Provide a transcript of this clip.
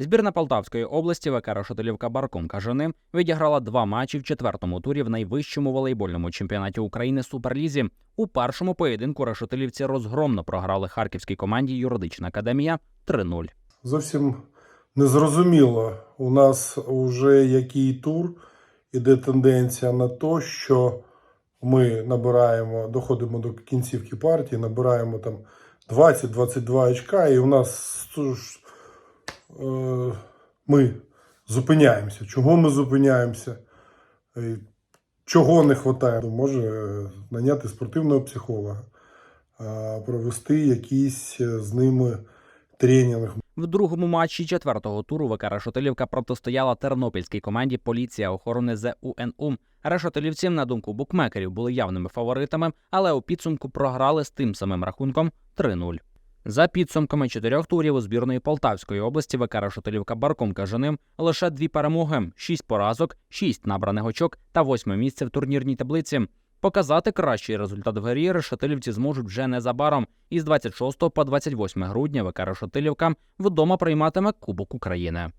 Збірна Полтавської області ВК Решетилівка Барком Кажани відіграла два матчі в четвертому турі в найвищому волейбольному чемпіонаті України Суперлізі. У першому поєдинку решетилівці розгромно програли харківській команді Юридична академія 3-0. Зовсім незрозуміло. У нас вже який тур іде тенденція на те, що ми набираємо, доходимо до кінцівки партії, набираємо там 20-22 очка, і у нас ми зупиняємося. Чого ми зупиняємося? Е, Чого не вистачає? Може е, наняти спортивного психолога, е, провести якийсь е, з ними тренінг, В другому матчі четвертого туру ВК Решетилівка протистояла тернопільській команді Поліція охорони ЗУНУ. Решетилівці, на думку букмекерів, були явними фаворитами, але у підсумку програли з тим самим рахунком 3-0. За підсумками чотирьох турів у збірної Полтавської області ВК Решетилівка Барком Кажаним лише дві перемоги, шість поразок, шість набраних очок та восьме місце в турнірній таблиці. Показати кращий результат в грі решетилівці зможуть вже незабаром. Із 26 по 28 грудня ВК Решетилівка вдома прийматиме Кубок України.